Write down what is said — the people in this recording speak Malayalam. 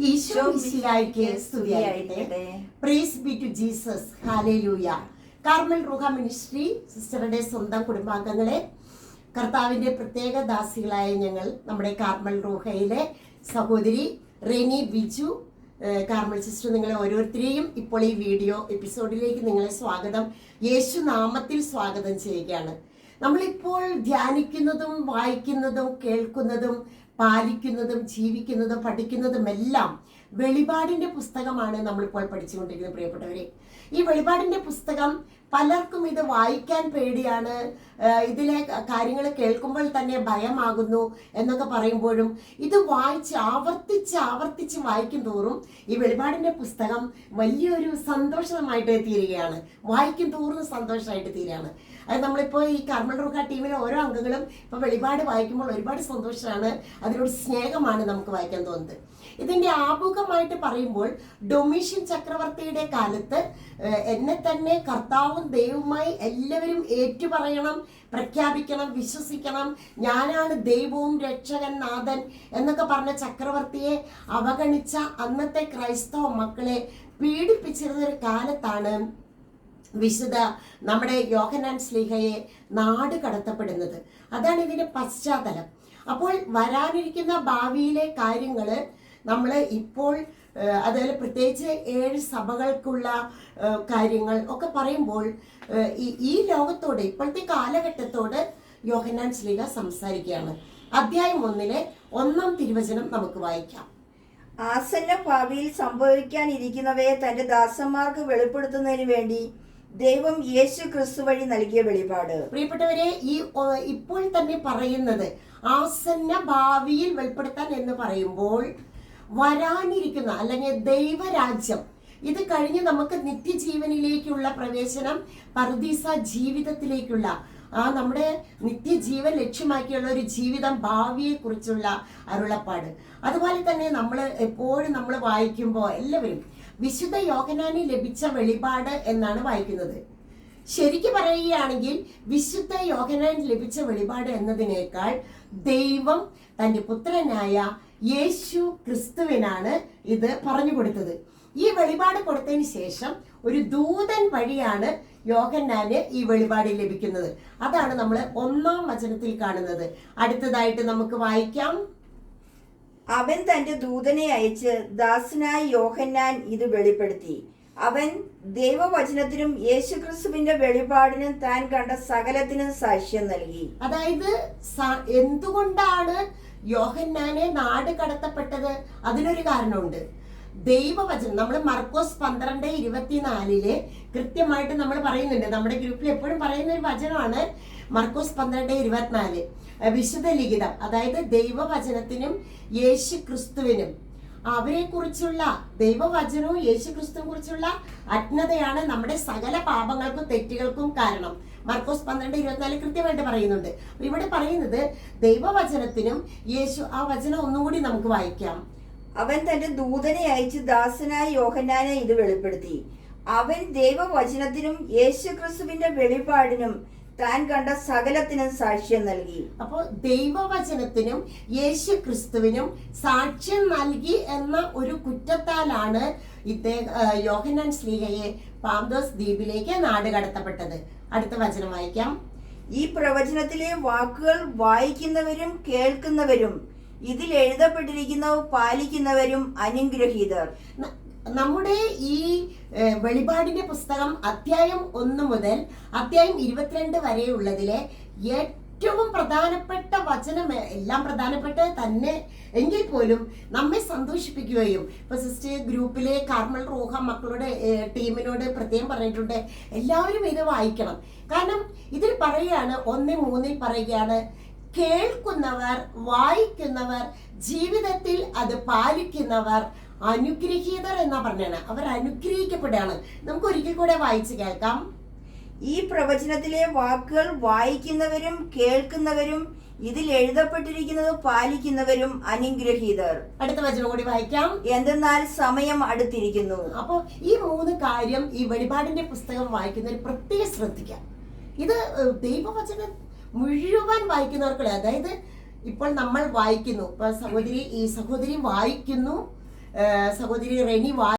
ഈശോ മിശിഹായ്ക്ക് സ്തുതിയായിരിക്കട്ടെ. Praise be to Jesus hallelujah Carmel Ruha ministry സിസ്റ്ററുടെ സ്വന്തം കുടുംബാംഗങ്ങളെ കർത്താവിന്റെ പ്രത്യേക ദാസികളായ ഞങ്ങൾ നമ്മുടെ കാർമൽ റൂഹയിലെ സഹോദരി റെനി ബിജു കാർമൽ സിസ്റ്റർ നിങ്ങളെ ഓരോരുത്തരെയും ഇപ്പോൾ ഈ വീഡിയോ എപ്പിസോഡിലേക്ക് നിങ്ങളെ സ്വാഗതം. യേശു നാമത്തിൽ സ്വാഗതം ചെയ്യുകയാണ്. നമ്മളിപ്പോൾ ധ്യാനിക്കുന്നതും വായിക്കുന്നതും കേൾക്കുന്നതും പാലിക്കുന്നതും ജീവിക്കുന്നതും പഠിക്കുന്നതും എല്ലാം വെളിപാടിന്റെ പുസ്തകമാണ് നമ്മളിപ്പോൾ പഠിച്ചുകൊണ്ടിരിക്കുന്നത് പ്രിയപ്പെട്ടവരെ. ഈ വെളിപാടിന്റെ പുസ്തകം പലർക്കും ഇത് വായിക്കാൻ പേടിയാണ്. ഇതിലെ കാര്യങ്ങൾ കേൾക്കുമ്പോൾ തന്നെ ഭയമാകുന്നു എന്നൊക്കെ പറയുമ്പോഴും ഇത് വായിച്ച് ആവർത്തിച്ച് ആവർത്തിച്ച് വായിക്കും തോറും ഈ വെളിപാടിന്റെ പുസ്തകം വലിയൊരു സന്തോഷമായിട്ട് തീരുകയാണ്. വായിക്കും തോറും സന്തോഷമായിട്ട് തീരുകയാണ്. അത് നമ്മളിപ്പോൾ ഈ കർമ്മൽ റുഖ ടീമിലെ ഓരോ അംഗങ്ങളും ഇപ്പോൾ വെളിപാട് വായിക്കുമ്പോൾ ഒരുപാട് സന്തോഷമാണ് അതിനോട് സ്നേഹമാണ് നമുക്ക് വായിക്കാൻ തോന്നുന്നത്. ഇതിന്റെ ആമുഖമായിട്ട് പറയുമ്പോൾ ഡൊമീഷ്യൻ ചക്രവർത്തിയുടെ കാലത്ത് എന്നെ തന്നെ കർത്താവും ദൈവവുമായി എല്ലാവരും ഏറ്റുപറയണം പ്രഖ്യാപിക്കണം വിശ്വസിക്കണം. ഞാനാണ് ദൈവവും രക്ഷകൻ നാഥൻ എന്നൊക്കെ പറഞ്ഞ ചക്രവർത്തിയെ അവഗണിച്ച അന്നത്തെ ക്രൈസ്തവ മക്കളെ പീഡിപ്പിച്ചിരുന്ന ഒരു കാലത്താണ് വിശുദ്ധ നമ്മുടെ യോഹനാൻ സ്ലീഹയെ നാട് കടത്തപ്പെടുന്നത്. അതാണ് ഇതിന്റെ പശ്ചാത്തലം. അപ്പോൾ വരാനിരിക്കുന്ന ഭാവിയിലെ കാര്യങ്ങൾ നമ്മൾ ഇപ്പോൾ അതുപോലെ പ്രത്യേകിച്ച് ഏഴ് സഭകൾക്കുള്ള കാര്യങ്ങൾ ഒക്കെ പറയുമ്പോൾ ഈ- ലോകത്തോടെ ഇപ്പോഴത്തെ കാലഘട്ടത്തോട് യോഹനാൻ സ്ലീഹ സംസാരിക്കുകയാണ്. അധ്യായം ഒന്നിലെ ഒന്നാം തിരുവചനം നമുക്ക് വായിക്കാം. ആസന്ന ഭാവിയിൽ സംഭവിക്കാനിരിക്കുന്നവയെ തന്റെ ദാസന്മാർക്ക് വെളിപ്പെടുത്തുന്നതിന് വേണ്ടി ദൈവം യേശു ക്രിസ്തു വഴി നൽകിയ വെളിപാട്. പ്രിയപ്പെട്ടവരെ ഈ ഇപ്പോൾ തന്നെ പറയുന്നത് ആസന്ന ഭാവിയിൽ വെളിപ്പെടുത്താൻ എന്ന് പറയുമ്പോൾ വരാനിരിക്കുന്ന അല്ലെങ്കിൽ ദൈവരാജ്യം. ഇത് കഴിഞ്ഞ് നമുക്ക് നിത്യജീവനിലേക്കുള്ള പ്രവേശനം പർദീസ ജീവിതത്തിലേക്കുള്ള ആ നമ്മുടെ നിത്യജീവൻ ലക്ഷ്യമാക്കിയുള്ള ഒരു ജീവിതം ഭാവിയെ കുറിച്ചുള്ള അരുളപ്പാട്. അതുപോലെ തന്നെ നമ്മൾ എപ്പോഴും നമ്മൾ വായിക്കുമ്പോൾ എല്ലാവരും വിശുദ്ധ യോഗനാനി ലഭിച്ച വെളിപാട് എന്നാണ് വായിക്കുന്നത്. ശരിക്ക് പറയുകയാണെങ്കിൽ വിശുദ്ധ യോഹനാൻ ലഭിച്ച വെളിപാട് എന്നതിനേക്കാൾ ദൈവം തന്റെ പുത്രനായ യേശു ക്രിസ്തുവിനാണ് ഇത് പറഞ്ഞു കൊടുത്തത്. ഈ വെളിപാട് കൊടുത്തതിന് ശേഷം ഒരു ദൂതൻ വഴിയാണ് യോഹന്നാന് ഈ വെളിപാട് ലഭിക്കുന്നത്. അതാണ് നമ്മൾ ഒന്നാം വചനത്തിൽ കാണുന്നത്. അടുത്തതായിട്ട് നമുക്ക് വായിക്കാം. അവൻ തന്റെ ദൂതനെ അയച്ച് ദാസനായ യോഹന്നാൻ ഇത് വെളിപ്പെടുത്തി. അവൻ ദൈവവചനത്തിനും യേശുക്രിസ്തുവിന്റെ വെളിപാടിനും താൻ കണ്ട സകലത്തിനും സാക്ഷ്യം നൽകി. അതായത് എന്തുകൊണ്ടാണ് യോഹന്നാനെ നാട് കടത്തപ്പെട്ടത് അതിനൊരു കാരണമുണ്ട്. ദൈവവചനം നമ്മൾ മർക്കോസ് പന്ത്രണ്ട് ഇരുപത്തിനാലിൽ കൃത്യമായിട്ട് നമ്മൾ പറയുന്നുണ്ട്. നമ്മുടെ ഗ്രൂപ്പിൽ എപ്പോഴും പറയുന്ന ഒരു വചനമാണ് മർക്കോസ് പന്ത്രണ്ട് ഇരുപത്തിനാല്. വിശുദ്ധ ലിഖിതം അതായത് ദൈവവചനത്തിനും യേശു ക്രിസ്തുവിനും അവരെ കുറിച്ചുള്ള ദൈവവചനവും യേശു ക്രിസ്തുവിനെ കുറിച്ചുള്ള അജ്ഞതയാണ് നമ്മുടെ സകല പാപങ്ങൾക്കും തെറ്റുകൾക്കും കാരണം. മർക്കോസ് പന്ത്രണ്ട് ഇരുപത്തിനാല് കൃത്യമായിട്ട് പറയുന്നുണ്ട്. ഇവിടെ പറയുന്നത് ദൈവവചനത്തിനും യേശു ആ വചനം ഒന്നുകൂടി നമുക്ക് വായിക്കാം. അവൻ തന്റെ ദൂതനെ അയച്ച് ദാസനായ യോഹന്നാനെ ഇത് വെളിപ്പെടുത്തി. അവൻ ദൈവവചനത്തിനും യേശുക്രിസ്തുവിന്റെ വെളിപാടിനും താൻ കണ്ട സകലത്തിനും സാക്ഷ്യം നൽകി. അപ്പോൾ ദൈവവചനത്തിനും യേശു ക്രിസ്തുവിനും സാക്ഷ്യം നൽകി എന്ന ഒരു കുറ്റത്താലാണ് ഇദ്ദേഹം യോഹനാൻ സ്ലീഹയെ പാന്തോസ് ദ്വീപിലേക്ക് നാട് കടത്തപ്പെട്ടത്. അടുത്ത വചനം വായിക്കാം. ഈ പ്രവചനത്തിലെ വാക്കുകൾ വായിക്കുന്നവരും കേൾക്കുന്നവരും ഇതിൽ എഴുതപ്പെട്ടിരിക്കുന്നവ പാലിക്കുന്നവരും അനുഗ്രഹീതർ. നമ്മുടെ ഈ വെളിപാടിന്റെ പുസ്തകം അധ്യായം ഒന്ന് മുതൽ അധ്യായം ഇരുപത്തിരണ്ട് വരെയുള്ളതിലെ ഏറ്റവും പ്രധാനപ്പെട്ട വചനം എല്ലാം പ്രധാനപ്പെട്ട തന്നെ എങ്കിൽ പോലും നമ്മെ സന്തോഷിപ്പിക്കുകയും ഇപ്പൊ സിസ്റ്റർ ഗ്രൂപ്പിലെ കാർമൽ റോഹ മക്കളുടെ ടീമിനോട് പ്രത്യേകം പറഞ്ഞിട്ടുണ്ട്. എല്ലാവരും ഇത് വായിക്കണം. കാരണം ഇതിൽ പറയുകയാണ് ഒന്ന് മൂന്നിൽ പറയുകയാണ് കേൾക്കുന്നവർ വായിക്കുന്നവർ ജീവിതത്തിൽ അത് പാലിക്കുന്നവർ അനുഗ്രഹീതർ എന്നാ പറഞ്ഞാണ് അവർ അനുഗ്രഹിക്കപ്പെടുകയാണ്. നമുക്ക് ഒരിക്കൽ കൂടെ വായിച്ചു കേൾക്കാം. ഈ പ്രവചനത്തിലെ വാക്കുകൾ വായിക്കുന്നവരും കേൾക്കുന്നവരും ഇതിൽ എഴുതപ്പെട്ടിരിക്കുന്നത് പാലിക്കുന്നവരും അനുഗ്രഹീതർ. അടുത്ത വചനം കൂടി വായിക്കാം. എന്തെന്നാൽ സമയം അടുത്തിരിക്കുന്നു. അപ്പോൾ ഈ മൂന്ന് കാര്യം ഈ വെളിപാടിന്റെ പുസ്തകം വായിക്കുന്നവർ പ്രത്യേകം ശ്രദ്ധിക്കാം ഇത് ദൈവവചനം മുഴുവൻ വായിക്കുന്നവർക്കുള്ള അതായത് ഇപ്പോൾ നമ്മൾ വായിക്കുന്നു. ഇപ്പൊ സഹോദരി ഈ സഹോദരി വായിക്കുന്നു. സഹോദരി റെനി വാ